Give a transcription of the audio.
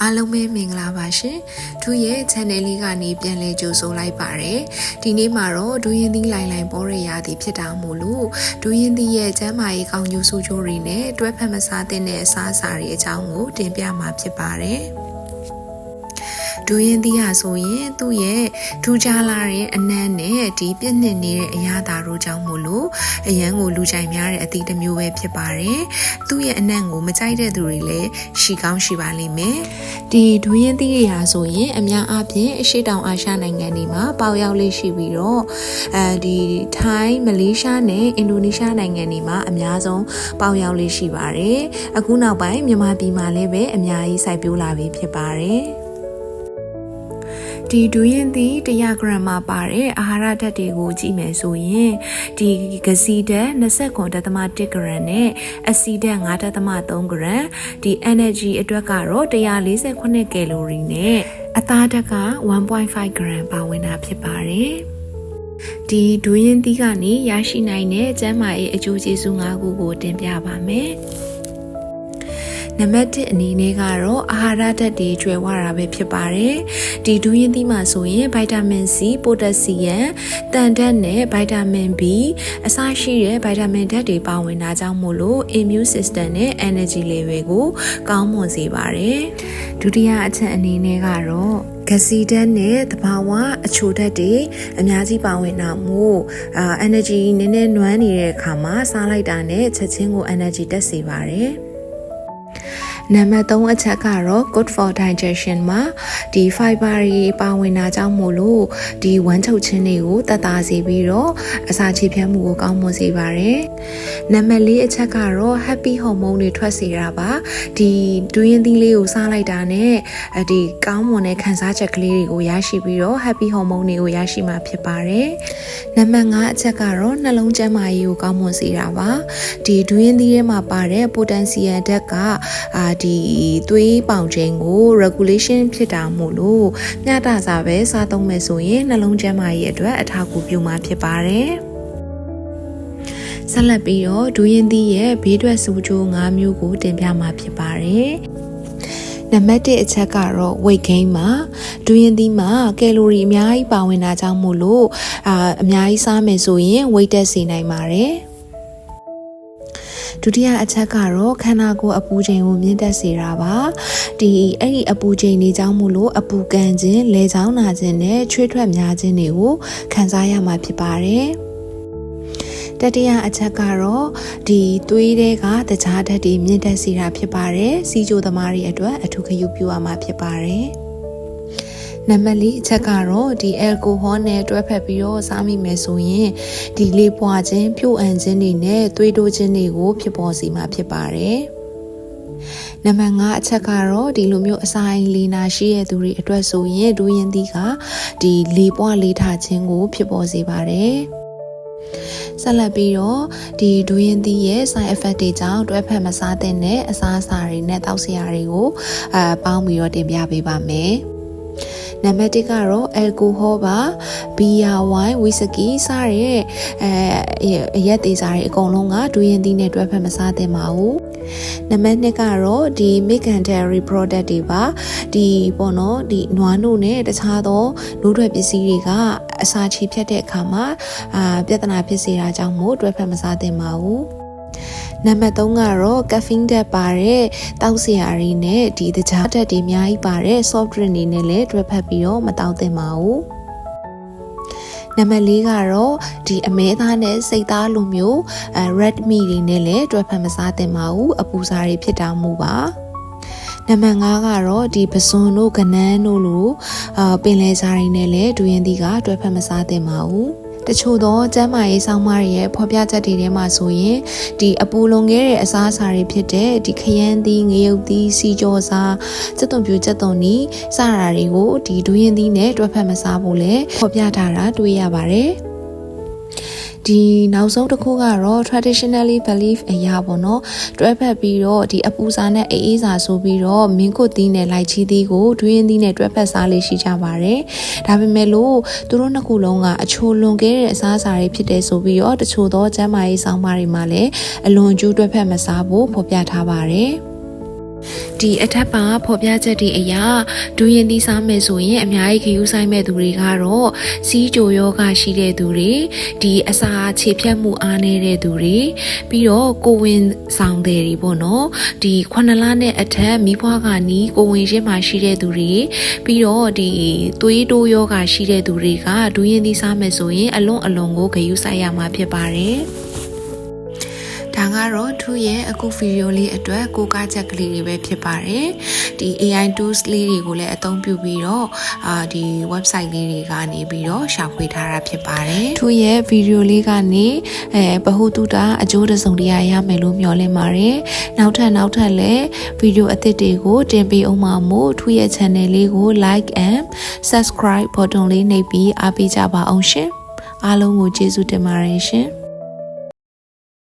အားလုံးပဲမင်္ဂလာပါရှင်ဒူရဲ့ channel လေးကနေပြန်လဲကြိုဆိုလိုက်ပါတယ်ဒီနေ့မှာတော့ဒူရင်သီးလိုင်လိုင်ပေါ်ရရာသီဖြစ်တာမို့လို့ဒူရင်သီးရဲ့ကျမ်းမာရေးကောင်းကျိုးဆိုးကျိုးတွေနဲ့တွဲဖက်မစားတဲ့အစားအစာတွေအကြောင်းကိုတင်ပြမှာဖြစ်ပါတယ် ဒူရင်သီးဟာဆိုရင်သူ့ရဲ့ထူးခြားလာတဲ့အနံ့နဲ့ဒီပြည့်နှစ်နေတဲ့အရာသာတို့ကြောင့်မို့လို့အရန်ကိုလူကြိုက်များတဲ့အသီးတစ်မျိုးပဲဖြစ်ပါတယ်။သူ့ရဲ့အနံ့ကိုမကြိုက်တဲ့သူတွေလည်းရှိကောင်းရှိပါလိမ့်မယ်။ဒီဒူရင်သီးတွေဟာဆိုရင်အများအားဖြင့်အရှေ့တောင်အာရှနိုင်ငံတွေမှာပေါက်ရောက်လေးရှိပြီးတော့အဲဒီထိုင်းမလေးရှားနဲ့အင်ဒိုနီးရှားနိုင်ငံတွေမှာအများဆုံးပေါက်ရောက်လေးရှိပါတယ်။အခုနောက်ပိုင်းမြန်မာပြည်မှာလည်းပဲအများကြီးစိုက်ပျိုးလာပြီးဖြစ်ပါတယ်။ ဒီဒူရင်သည်100 gram မှာပါတဲ့အာဟာရဓာတ်တွေကိုကြည့်မယ်ဆိုရင်ဒီဂစီဓာတ်29.1 gram နဲ့အဆီဓာတ်9.3 gram ဒီ energy အတွက်ကတော့148 calorie နဲ့အသားဓာတ်က1.5 gram ပါဝင်တာဖြစ်ပါတယ်ဒီဒူရင်သီးကနေရရှိနိုင်တဲ့ကျန်းမာရေးအကျိုးကျေးဇူး၅ခုကိုတင်ပြပါမယ်။ နံပါတ်1အနေနဲ့ကတော့အာဟာရဓာတ်တွေကျွဲဝတာပဲဖြစ်ပါတယ်ဒီဒူးရင်းသီးမှာဆိုရင်ဗိုက်တာမင် C ပိုတက်ဆီယမ်တန်ဓာတ်နဲ့ဗိုက်တာမင် B အစရှိတဲ့ဗိုက်တာမင်ဓာတ်တွေပါဝင်တာကြောင့်မို့လို့ immune system နဲ့ energy level ကိုကောင်းမွန်စေပါတယ်ဒုတိယအချက်အနေနဲ့ကတော့ဂစီဓာတ်နဲ့တဘာဝအချိုဓာတ်တွေအများကြီးပါဝင်တာမို့အာ energy နည်းနည်းနွမ်းနေတဲ့အခါမှာစားလိုက်တာနဲ့ချက်ချင်းကို energy တက်စေပါတယ် နံပါတ်3အချက်ကတော့ good for digestion မှာဒီ fiber တွေပါဝင်တာကြောင့်မို့လို့ဒီဝမ်းချုပ်ခြင်းတွေကိုတတ်တာစေပြီးတော့အစာချေဖြတ်မှုကိုကောင်းမွန်စေပါတယ်။နံပါတ်4အချက်ကတော့ happy hormone တွေထွက်စေတာပါ။ဒီတွင်းသီးလေးကိုစားလိုက်တာနဲ့ဒီကောင်းမွန်တဲ့ခံစားချက်ကလေးတွေကိုရရှိပြီးတော့ happy hormone တွေကိုရရှိမှာဖြစ်ပါတယ်။နံပါတ်5အချက်ကတော့နှလုံးကျန်းမာရေးကိုကောင်းမွန်စေတာပါ။ဒီတွင်းသီးထဲမှာပါတဲ့ potassium ဓာတ်ကအာဒီသွေးပေါင်ချိန်ကို regulation ဖြစ်တာမို့လို့မျှတစာပဲစားသုံးမယ်ဆိုရင်နှလုံးကျန်းမာရေးအတွက်အထောက်အကူပြုမှာဖြစ်ပါတယ်ဆက်လက်ပြီးတော့ဒူရင်သီးရဲ့ဘေးထွက်ဆိုးကျိုး၅မျိုးကိုတင်ပြမှာဖြစ်ပါတယ်နံပါတ်1အချက်ကတော့ weight gain မှာဒူရင်သီးမှာကယ်လိုရီအများကြီးပါဝင်တာကြောင့်မို့လို့အာအများကြီးစားမယ်ဆိုရင် weight တက်စေနိုင်ပါတယ် ဒုတိယအချက်ကတော့ခန္ဓာကိုယ်အပူချိန်ကိုမြင့်တက်စေတာပါဒီအဲ့ဒီအပူချိန်တွေကြောင့်မို့လို့အပူကန်ခြင်းလေချောင်းနာခြင်းနဲ့ချွေးထွက်များခြင်းတွေကိုခံစားရမှာဖြစ်ပါတယ်တတိယအချက်ကတော့ဒီသွေးတွေကတခြားဓာတ်တွေမြင့်တက်စေတာဖြစ်ပါတယ်စီဂျိုသမားတွေအတွက်အထူးဂရုပြုရမှာဖြစ်ပါတယ် နံပါတ်၄အချက်ကတော့ဒီအယ်ကိုဟောနဲ့တွဲဖက်ပြီးတော့စားမိမယ်ဆိုရင်ဒီလေပွားခြင်းပြုတ်အန်ခြင်းတွေနဲ့သွေးတိုးခြင်းတွေကိုဖြစ်ပေါ်စေမှာဖြစ်ပါတယ်။နံပါတ်5အချက်ကတော့ဒီလိုမျိုးအစာအိမ်လီနာရှိတဲ့သူတွေအတွက်ဆိုရင်ဒူးရင်သီးကဒီလေပွားလေးထားခြင်းကို ဖြစ်ပေါ်စေပါတယ်။ဆက်လက်ပြီးတော့ဒီဒူရင်သီးရဲ့ side effect တွေကြောင့်တွဲဖက်မစားတဲ့အစားအစာတွေနဲ့တောက်စရာတွေကိုအဲပေါင်းပြီးတော့တင်ပြပေးပါမယ်။ နံပါတ်1ကတော့အယ်ကိုဟောပါဘီယာဝိုင်းဝီစကီစတဲ့အဲအရက်သေးစားတွေအကုန်လုံးကဒူရင်သီးနဲ့တွဲဖက်မစားသင့်ပါဘူးနံပါတ်2ကတော့ဒီ milk and dairy product တွေပါဒီပေါ့နော်ဒီနွားနို့နဲ့တခြားသောနိုးထွက်ပစ္စည်းတွေကအစာချေဖြတ်တဲ့အခါမှာအာပြဿနာဖြစ်စေတာကြောင့်မို့တွဲဖက်မစားသင့်ပါဘူး နံပါတ်3ကတော့ caffeine ဓာတ်ပါတဲ့တောက်စရာတွေနဲ့ဒီတခြားဓာတ်တွေအများကြီးပါတဲ့ soft drink တွေနဲ့လည်းတွဲဖက်ပြီးတော့မတောက်သင့်ပါဘူးနံပါတ်၄ကတော့ဒီအမဲသားနဲ့စိတ်သားလိုမျိုးအဲ red meat တွေနဲ့လည်းတွဲဖက်မစားသင့်ပါဘူးအပူစားတွေဖြစ်တာမို့ပါနံပါတ်5ကတော့ဒီပစွန်တို့ကနန်းတို့လိုအာပင်လယ်စားတွေနဲ့လည်းဒူရင်သီးကတွဲဖက်မစားသင့်ပါဘူး တချို့သောကျန်းမာရေးဆောင်မတွေရဲ့ဖော်ပြချက်တွေထဲမှာဆိုရင်ဒီအပူလွန်ခဲ့တဲ့အစားအစာတွေဖြစ်တဲ့ဒီခရမ်းသီးငရုတ်သီးစီကြောစားစက်သွန်ပြူစက်သွန်နီစတာတွေကိုဒီဒူးရင်သီးနဲ့တွဲဖက်မစားဖို့လဲဖော်ပြထားတာတွေ့ရပါတယ် ဒီနောက်ဆုံးတစ်ခုကတော့ traditionally belief အရာပေါ့နော်တွဲဖက်ပြီးတော့ဒီအပူစာနဲ့အေးအေးစာဆိုပြီးတော့မင်းကုတ်သီးနဲ့လိုက်ချီသီးကိုဒွေးရင်သီးနဲ့တွဲဖက်စားလေးရှိကြပါတယ်ဒါပေမဲ့လို့သူတို့နှစ်ခုလုံးကအချိုလွန်ခဲ့တဲ့အစားအစာတွေဖြစ်တယ်ဆိုပြီးတော့တချို့သောကျန်းမာရေးဆောင်ပါတွေမှာလည်းအလွန်ကျူးတွဲဖက်မစားဖို့ဖော်ပြထားပါတယ် ဒီအထက်ပါဖော်ပြချက်တွေအရာဒူရင်သီးစားမယ်ဆိုရင်အများကြီးခရူးဆိုင်မဲ့သူတွေကတော့စီးကြိုယောဂရှိတဲ့သူတွေဒီအစာခြေဖြတ်မှုအားနေတဲ့သူတွေပြီးတော့ကိုဝင်ဆောင်တဲ့တွေပေါ့နော်ဒီခုနှစ်လနဲ့အထက်မိဖွားကနီးကိုဝင်ရှင်းမှာရှိတဲ့သူတွေပြီးတော့ဒီသွေးတိုးယောဂရှိတဲ့သူတွေကဒူရင်သီးစားမယ်ဆိုရင်အလွန်အလွန်ကိုခရူးဆိုင်ရမှာဖြစ်ပါတယ် ဒါကတော့သူ့ရဲ့အခုဗီဒီယိုလေးအတွက်ကိုကားချက်ကလေးတွေပဲဖြစ်ပါတယ်ဒီ AI tools လေးတွေကိုလည်းအသုံးပြုပြီးတော့အာဒီ website လေးတွေကနေပြီးတော့ရှာဖွေထားတာဖြစ်ပါတယ်သူ့ရဲ့ဗီဒီယိုလေးကနေအဲဘ ഹു တုတာအကျိုးတစုံတရာရမယ်လို့မျှော်လင့်ပါတယ်နောက်ထပ်နောက်ထပ်လည်းဗီဒီယိုအသစ်တွေကိုတင်ပေးအောင်ပါမို့သူ့ရဲ့ channel လေးကို like and subscribe button လေးနှိပ်ပြီးအားပေးကြပါအောင်ရှင်အားလုံးကိုကျေးဇူးတင်ပါတယ်ရှင်